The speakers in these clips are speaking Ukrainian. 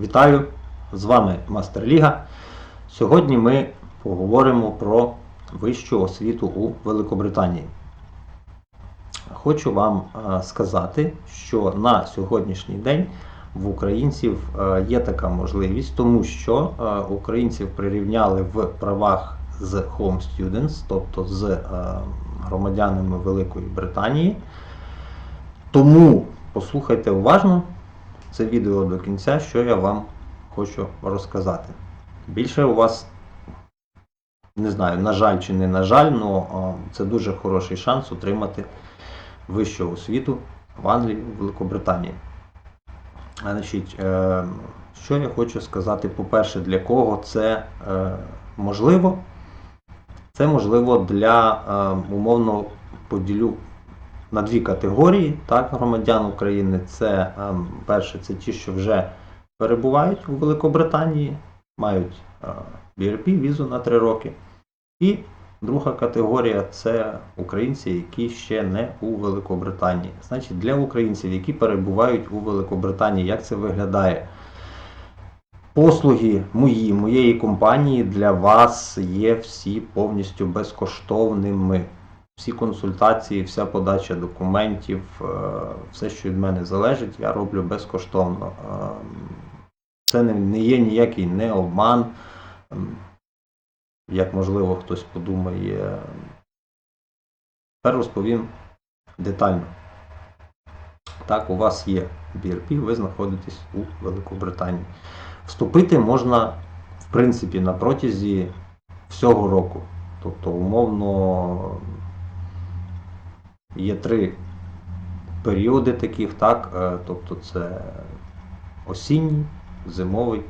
Вітаю! З вами Мастер Ліга. Сьогодні ми поговоримо про вищу освіту у Великобританії. Хочу вам е, сказати, що на сьогоднішній день в українців е, є така можливість, тому що е, українців прирівняли в правах з Home Students, тобто з громадянами Великої Британії. Тому послухайте уважно це відео до кінця, що я вам хочу розказати. Більше у вас, не знаю, на жаль чи не на жаль, але це дуже хороший шанс отримати вищу освіту в Англії, в Великобританії. Значить, е, що я хочу сказати, по-перше, для кого це е, можливо? Це можливо для е, умовно поділю на дві категорії так, громадян України. Це ем, перше, це ті, що вже перебувають у Великобританії, мають е, BRP, візу на 3 роки. І друга категорія це українці, які ще не у Великобританії. Значить, для українців, які перебувають у Великобританії, як це виглядає? Послуги мої, моєї компанії для вас є всі повністю безкоштовними. Всі консультації, вся подача документів, е, все, що від мене залежить, я роблю безкоштовно. Е, Це не, є ніякий не обман, як можливо хтось подумає. Тепер розповім детально. Так, у вас є BRP, ви знаходитесь у Великобританії. Вступити можна, в принципі, на протязі всього року. Тобто, умовно, є три періоди таких, так, е, тобто це осінній, зимовий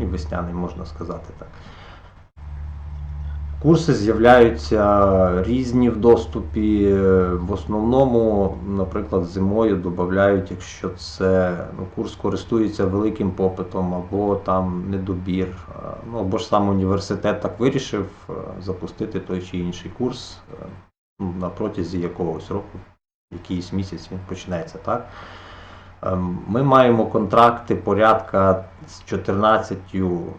і весняний, можна сказати так. Курси з'являються різні в доступі. В основному, наприклад, зимою додають, якщо це ну, курс користується великим попитом, або там недобір, е, ну або ж сам університет так вирішив е, запустити той чи інший курс е, на протязі якогось року, якийсь місяць він почнеться, так? Ем, Ми маємо контракти порядка з 14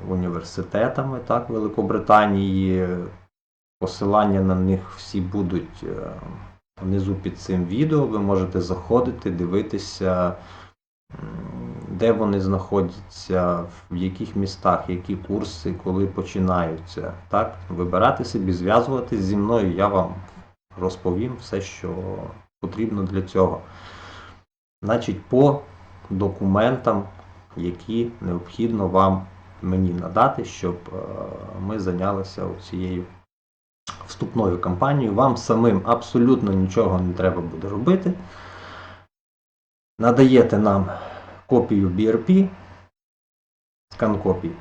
університетами так, Великобританії. Посилання на них всі будуть е, внизу під цим відео. Ви можете заходити, дивитися, де вони знаходяться, в яких містах, які курси, коли починаються. Так? Вибирати собі, зв'язуватись зі мною, я вам розповім все, що потрібно для цього. Значить, по документам, які необхідно вам мені надати, щоб е, ми зайнялися цією вступною кампанією. Вам самим абсолютно нічого не треба буде робити. Надаєте нам копію BRP, скан копій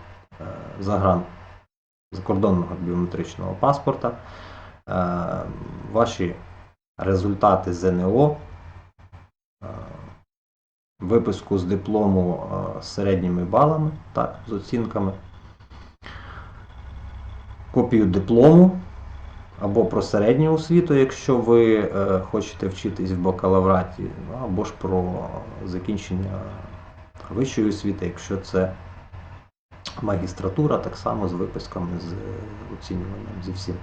е, загран закордонного біометричного паспорта, ваші результати ЗНО, е, виписку з диплому е, з середніми балами, так, з оцінками, копію диплому або про середню освіту, якщо ви е, хочете вчитись в бакалавраті, ну, або ж про закінчення вищої освіти, якщо це магістратура, так само з виписками, з оцінюванням, зі всім.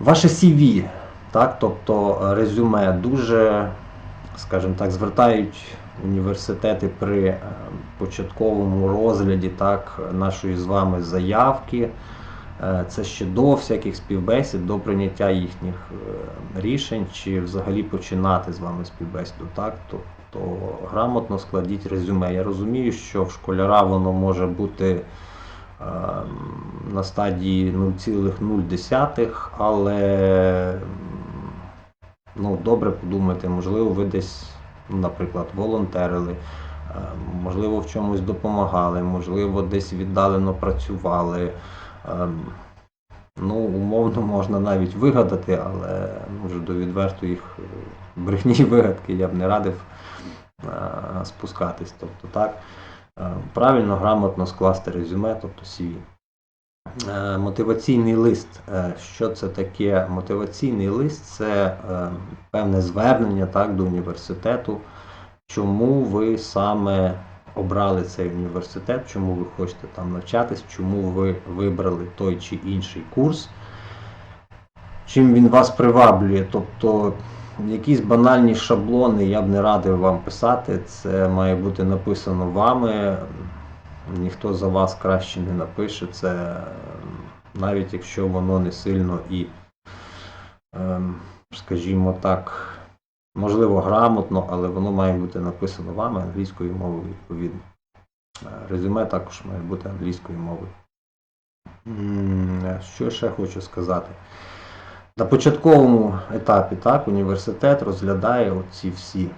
Ваше CV, так, тобто е, резюме, дуже, скажімо так, звертають університети при е, початковому розгляді так, нашої з вами заявки. Е, Це ще до всяких співбесід, до прийняття їхніх рішень, чи взагалі починати з вами співбесіду. Так? Тобто грамотно складіть резюме. Я розумію, що в школяра воно може бути на стадії 0,0, але ну, добре подумайте, можливо, ви десь, ну, наприклад, волонтерили, е, можливо, в чомусь допомагали, можливо, десь віддалено працювали. Ем, Ну, умовно можна навіть вигадати, але вже до відвертої е, брехні вигадки я б не радив е, спускатись. Тобто так, правильно, грамотно скласти резюме, тобто CV. Е, Мотиваційний лист. Е, Що це таке? Мотиваційний лист це е, певне звернення так, до університету, чому ви саме обрали цей університет, чому ви хочете там навчатись, чому ви вибрали той чи інший курс, чим він вас приваблює. Тобто якісь банальні шаблони я б не радив вам писати. Це має бути написано вами. Ніхто за вас краще не напише. Це навіть якщо воно не сильно і, ем, скажімо так, можливо, грамотно, але воно має бути написано вами англійською мовою відповідно. Е, Резюме також має бути англійською мовою. Що ще хочу сказати? На початковому етапі так, університет розглядає оці всі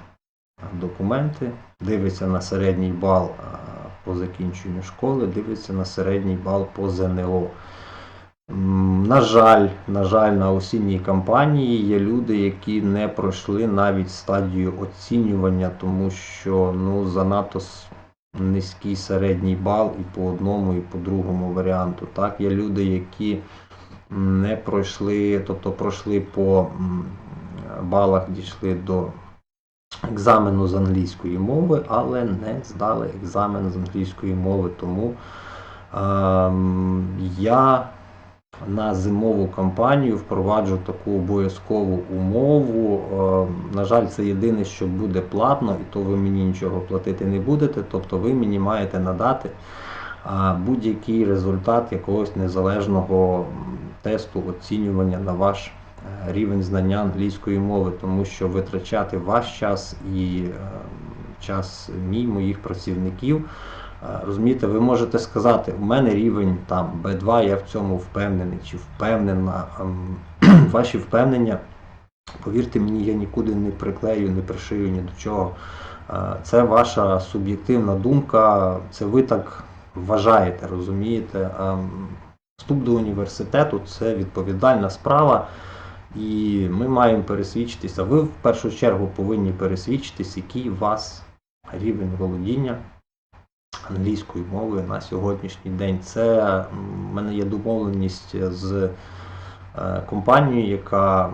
документи, дивиться на середній бал по закінченню школи, дивиться на середній бал по ЗНО. На жаль, на жаль, на осінній кампанії є люди, які не пройшли навіть стадію оцінювання, тому що ну, занадто низький середній бал і по одному, і по другому варіанту. Так, є люди, які не пройшли, тобто пройшли по балах, дійшли до екзамену з англійської мови, але не здали екзамен з англійської мови. Тому ем, я на зимову кампанію впроваджу таку обов'язкову умову. Ем, На жаль, це єдине, що буде платно, і то ви мені нічого платити не будете. Тобто ви мені маєте надати будь-який результат якогось незалежного тесту оцінювання на ваш е, рівень знання англійської мови, тому що витрачати ваш час і е, час мій, моїх працівників. Е, Розумієте, ви можете сказати, у мене рівень там B2, я в цьому впевнений чи впевнена. Ем, Ваші впевнення, повірте мені, я нікуди не приклею, не пришию ні до чого. Це ваша суб'єктивна думка, це ви так вважаєте, розумієте. Вступ до університету це відповідальна справа, і ми маємо пересвідчитися. Ви в першу чергу повинні пересвідчитись, який у вас рівень володіння англійською мовою на сьогоднішній день. Це в мене є домовленість з е, компанією, яка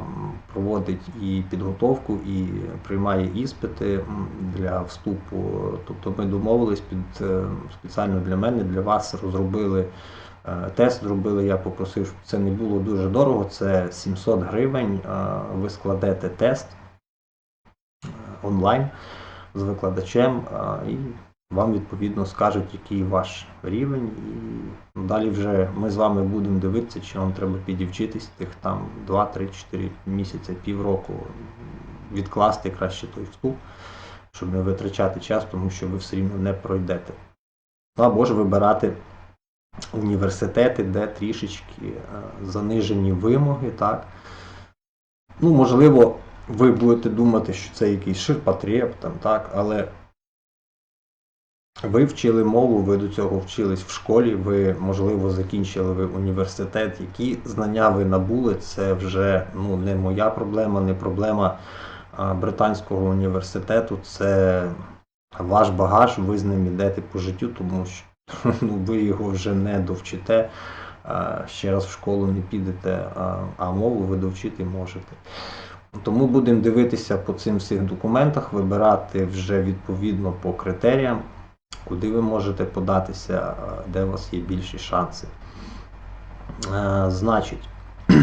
проводить і підготовку, і приймає іспити для вступу. Тобто ми домовились під е, спеціально для мене, для вас розробили. Е, Тест зробили, я попросив, щоб це не було дуже дорого. Це 700 гривень. е, Ви складете тест е, онлайн з викладачем, і вам відповідно скажуть, який ваш рівень, і далі вже ми з вами будемо дивитися, чи вам треба підівчитись тих там 2, 3, 4 місяці, півроку, відкласти краще той вступ, щоб не витрачати час, тому що ви все рівно не пройдете. Ну, Або ж вибирати університети, де трішечки е, занижені вимоги, так. Ну, можливо, ви будете думати, що це якийсь ширпотреб, там, так, але ви вчили мову, ви до цього вчились в школі, ви, можливо, закінчили ви університет. Які знання ви набули, це вже ну, не моя проблема, не проблема британського університету. Це ваш багаж, ви з ним йдете по життю, тому що ви його вже не довчите. Ще раз в школу не підете, а, мову ви довчити можете. Тому будемо дивитися по цим всіх документах, вибирати вже відповідно по критеріям, куди ви можете податися, де у вас є більші шанси. Значить,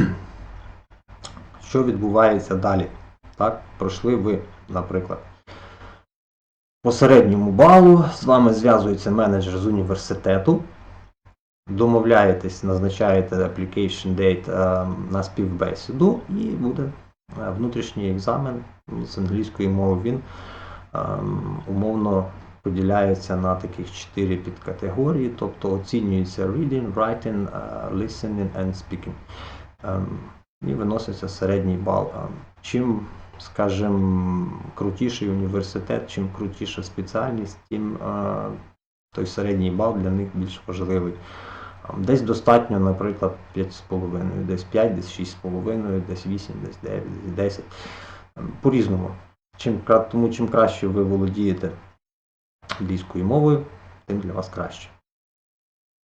що відбувається далі? Так, пройшли ви, наприклад, по середньому балу, з вами зв'язується менеджер з університету, домовляєтесь, назначаєте application date е, на співбесіду і буде е, внутрішній екзамен з англійської мови. Він ем, умовно поділяється на таких чотири підкатегорії, тобто оцінюється reading, writing, е, listening and speaking. Ем, І виноситься середній бал. Чим, скажімо, крутіший університет, чим крутіша спеціальність, тим е, той середній бал для них більш важливий. Десь достатньо, наприклад, 5,5, десь 5, десь 6,5, десь 8, десь 9, десь 10. Ем, По-різному. Чим, тому чим краще ви володієте англійською мовою, тим для вас краще.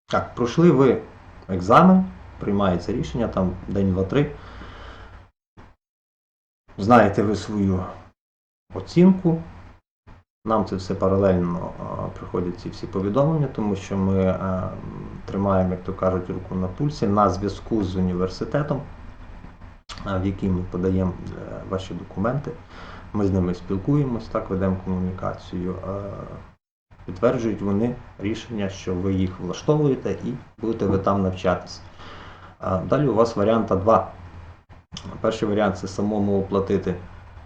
Так, пройшли ви екзамен, приймається рішення, там день, два, три. Знаєте ви свою оцінку. Нам це все паралельно а, приходять ці всі повідомлення, тому що ми е, тримаємо, як то кажуть, руку на пульсі на зв'язку з університетом, а, в який ми подаємо е, ваші документи. Ми з ними спілкуємось, так ведемо комунікацію. Е, Підтверджують вони рішення, що ви їх влаштовуєте і будете ви там навчатися. Далі у вас варіанта два. Перший варіант це самому оплатити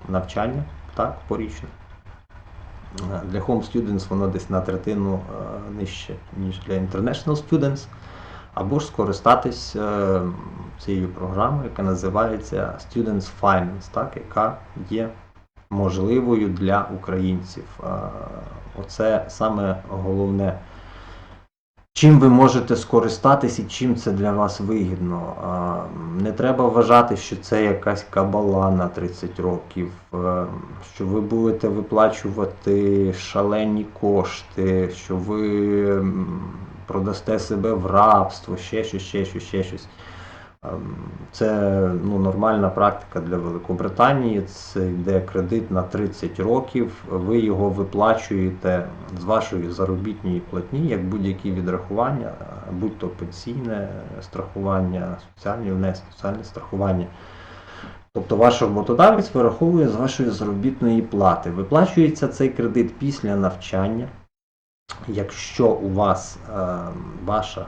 навчання, так, порічно. Е, Для Home Students воно десь на третину е, нижче, ніж для International Students. Або ж скористатись е, цією програмою, яка називається Students Finance, так, яка є можливою для українців. Оце саме головне. Чим ви можете скористатись і чим це для вас вигідно. Не треба вважати, що це якась кабала на 30 років, е, що ви будете виплачувати шалені кошти, що ви продасте себе в рабство, ще щось, ще щось, ще щось. Ем, Це ну, нормальна практика для Великобританії. Це йде кредит на 30 років. Ви його виплачуєте з вашої заробітної платні, як будь-які відрахування, е, будь то пенсійне страхування, соціальні внески, соціальне страхування. Тобто ваш роботодавець вираховує з вашої заробітної плати. Виплачується цей кредит після навчання. Якщо у вас е, ваша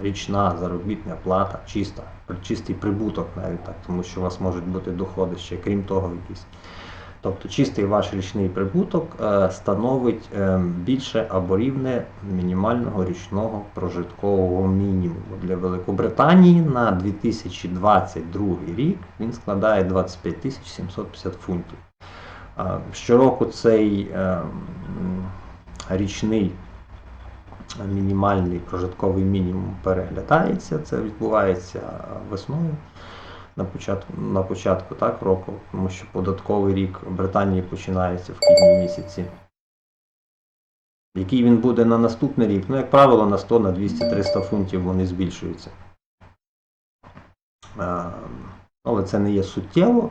річна заробітна плата, чиста, чистий прибуток навіть так, тому що у вас можуть бути доходи ще, крім того, якісь. Тобто чистий ваш річний прибуток е, становить е, більше або рівне мінімального річного прожиткового мінімуму. Для Великобританії на 2022 рік він складає 25 750 фунтів. Е, Щороку цей е, річний мінімальний прожитковий мінімум переглядається. Це відбувається весною на початку, на початку так, року, тому що податковий рік Британії починається в квітні місяці. Який він буде на наступний рік? Ну, як правило, на 100, на 200, 300 фунтів вони збільшуються. Е, Але це не є суттєво.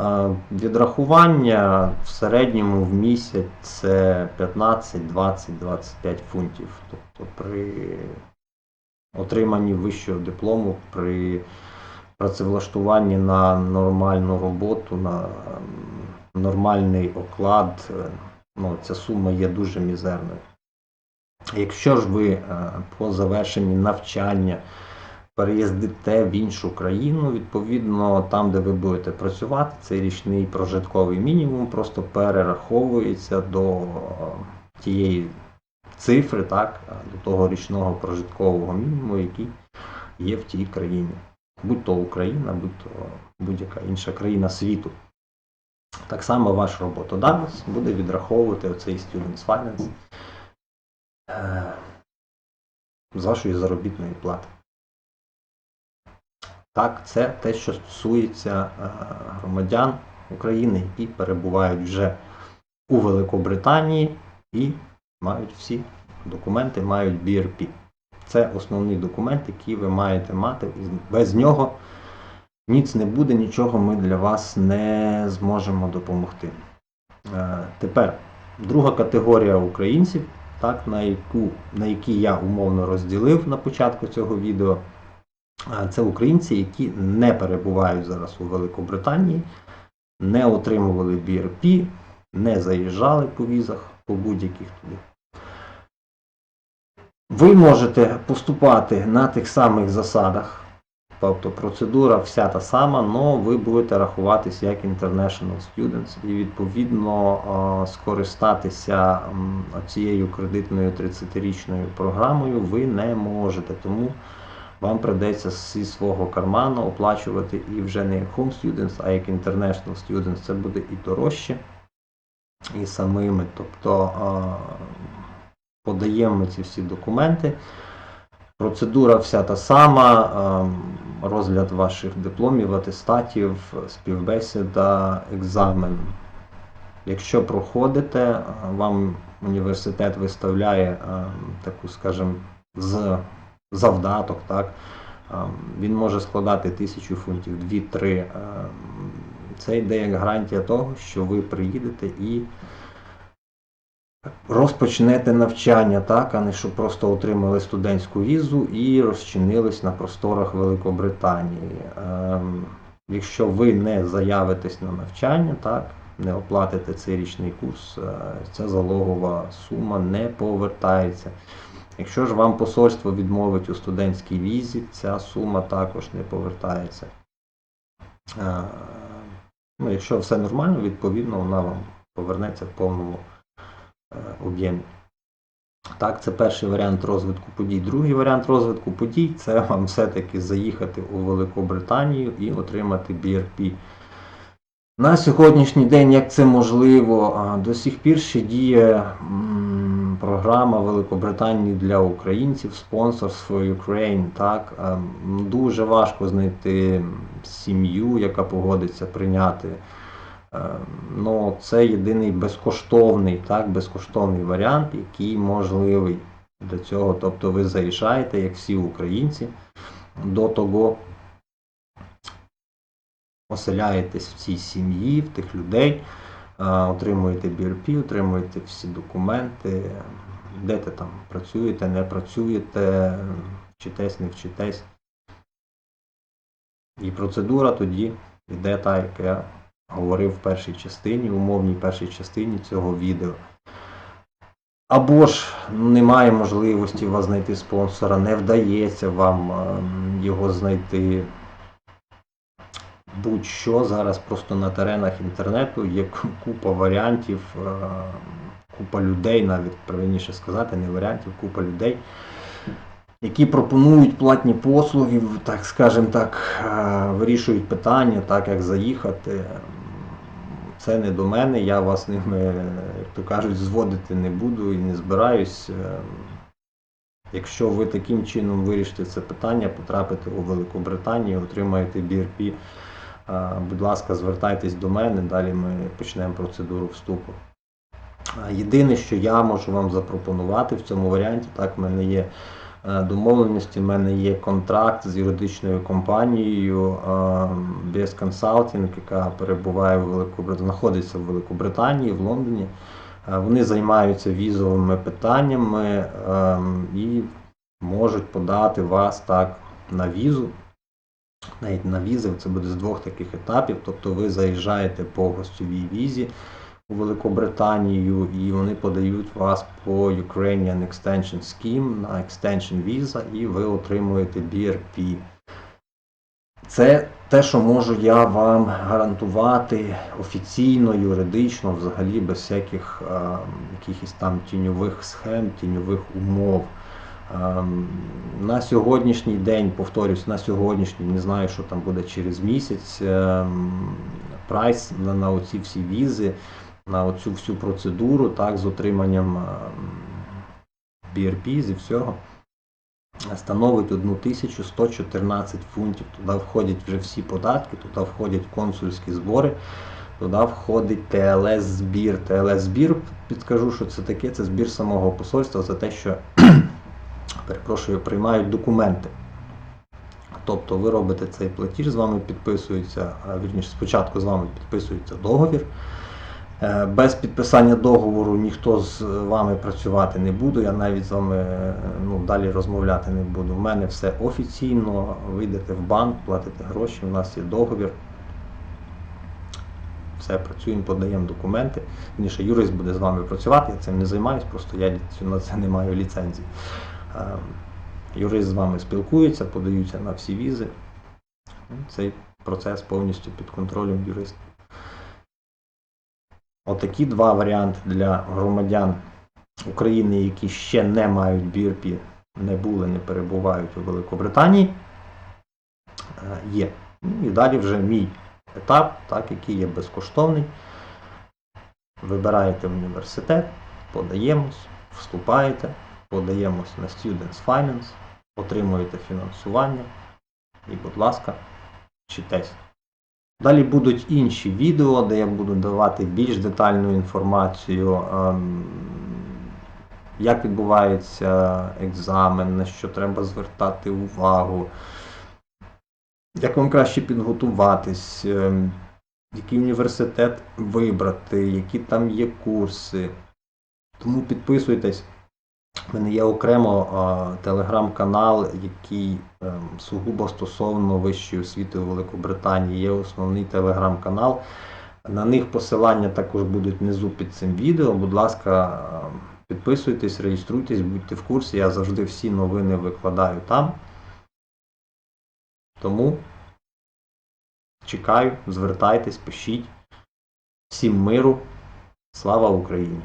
Е, Відрахування в середньому в місяць це 15, 20, 25 фунтів. Тобто при отриманні вищого диплому, при працевлаштуванні на нормальну роботу, на нормальний оклад, е, ну, ця сума є дуже мізерною. Якщо ж ви е, по завершенні навчання переїздите в іншу країну, відповідно, там, де ви будете працювати, цей річний прожитковий мінімум просто перераховується до е, тієї цифри, так, е, до того річного прожиткового мінімуму, який є в тій країні. Будь то Україна, будь то будь-яка інша країна світу. Так само ваш роботодавець буде відраховувати оцей Students Finance е, з вашої заробітної плати. Так, це те, що стосується е, громадян України, які перебувають вже у Великобританії і мають всі документи, мають BRP. Це основний документ, який ви маєте мати. Без нього ніц не буде, нічого ми для вас не зможемо допомогти. Е, Тепер друга категорія українців, так, на, яку, на які я умовно розділив на початку цього відео. Це українці, які не перебувають зараз у Великобританії, не отримували BRP, не заїжджали по візах, по будь-яких туди. Ви можете поступати на тих самих засадах, тобто процедура вся та сама, але ви будете рахуватись як International Students і відповідно скористатися цією кредитною 30-річною програмою ви не можете. Тому вам придеться зі свого карману оплачувати і вже не як Home Students, а як International Students. Це буде і дорожче, і самими. Тобто подаємо ці всі документи. Процедура вся та сама, розгляд ваших дипломів, атестатів, співбесіда, екзамен. Якщо проходите, вам університет виставляє таку, скажімо, з завдаток, так, він може складати тисячу фунтів, 2-3. Це йде як гарантія того, що ви приїдете і розпочнете навчання, так, а не що просто отримали студентську візу і розчинились на просторах Великобританії. Ем, якщо ви не заявитесь на навчання, так, не оплатите цей річний курс, е, ця залогова сума не повертається. Якщо ж вам посольство відмовить у студентській візі, ця сума також не повертається. Ну, якщо все нормально, відповідно, вона вам повернеться в повному е, об'ємі. Так, це перший варіант розвитку подій. Другий варіант розвитку подій це вам все-таки заїхати у Великобританію і отримати BRP. На сьогоднішній день, як це можливо, до сих пір ще діє програма Великобританії для українців Sponsors for Ukraine. Так? Дуже важко знайти сім'ю, яка погодиться прийняти. Е, Ну, це єдиний безкоштовний, так, безкоштовний варіант, який можливий для цього. Тобто ви заїжджаєте, як всі українці, до того оселяєтесь в цій сім'ї, в тих людей, е, отримуєте BRP, отримуєте всі документи, де ти там працюєте, не працюєте, вчитесь, не вчитесь. І процедура тоді йде та, як я говорив в першій частині, в умовній першій частині цього відео. Або ж немає можливості вас знайти спонсора, не вдається вам ем, його знайти. Будь-що зараз просто на теренах інтернету є купа варіантів, е, купа людей, навіть правильніше сказати, не варіантів, купа людей, які пропонують платні послуги, так скажем так, е, вирішують питання, так як заїхати. Це не до мене, я вас ними, як то кажуть, зводити не буду і не збираюсь. Е, Якщо ви таким чином вирішите це питання, потрапите у Великобританію, отримаєте BRP, будь ласка, звертайтесь до мене, далі ми почнемо процедуру вступу. Єдине, що я можу вам запропонувати в цьому варіанті, так, в мене є е, домовленості, в мене є контракт з юридичною компанією BS Consulting, яка перебуває в Великобританії, знаходиться в Великобританії, в Лондоні. Вони займаються візовими питаннями ем, і можуть подати вас так на візу. Навіть на візи це буде з двох таких етапів. Тобто ви заїжджаєте по гостьовій візі у Великобританію і вони подають вас по Ukrainian Extension Scheme на Extension Visa і ви отримуєте BRP. Це те, що можу я вам гарантувати офіційно, юридично, взагалі без всяких е, якихось там тіньових схем, тіньових умов. Ем, На сьогоднішній день, повторюсь, на сьогоднішній, не знаю, що там буде через місяць. ем, Прайс на, на оці всі візи, на оцю всю процедуру, так, з отриманням ем, BRP, зі всього, становить 1114 фунтів. Туди входять вже всі податки, туди входять консульські збори, туди входить ТЛС збір. ТЛС збір, підскажу, що це таке, це збір самого посольства за те, що перепрошую, приймають документи. Тобто ви робите цей платіж, з вами підписується, вірніше, спочатку з вами підписується договір. Е, Без підписання договору ніхто з вами працювати не буде, я навіть з вами е, ну, далі розмовляти не буду. У мене все офіційно, ви йдете в банк, платите гроші, у нас є договір. Все, працюємо, подаємо документи. Вірніше, юрист буде з вами працювати, я цим не займаюсь, просто я на це не маю ліцензії. Юрист з вами спілкується, подаються на всі візи. Ну, Цей процес повністю під контролем юриста. Отакі два варіанти для громадян України, які ще не мають BRP, не були, не перебувають у Великобританії. е, Є. Ну, І далі вже мій етап, так, який є безкоштовний. Вибираєте університет, подаємось, вступаєте, подаємось на Students Finance, отримуєте фінансування і, будь ласка, вчитесь. Далі будуть інші відео, де я буду давати більш детальну інформацію, ем, як відбувається екзамен, на що треба звертати увагу, як вам краще підготуватись, ем, який університет вибрати, які там є курси. Тому підписуйтесь. У мене є окремо телеграм-канал, який ем, сугубо стосовно вищої освіти у Великобританії. Є основний телеграм-канал. На них посилання також будуть внизу під цим відео. Будь ласка, ем, підписуйтесь, реєструйтесь, будьте в курсі. Я завжди всі новини викладаю там. Тому чекаю, звертайтесь, пишіть. Всім миру. Слава Україні!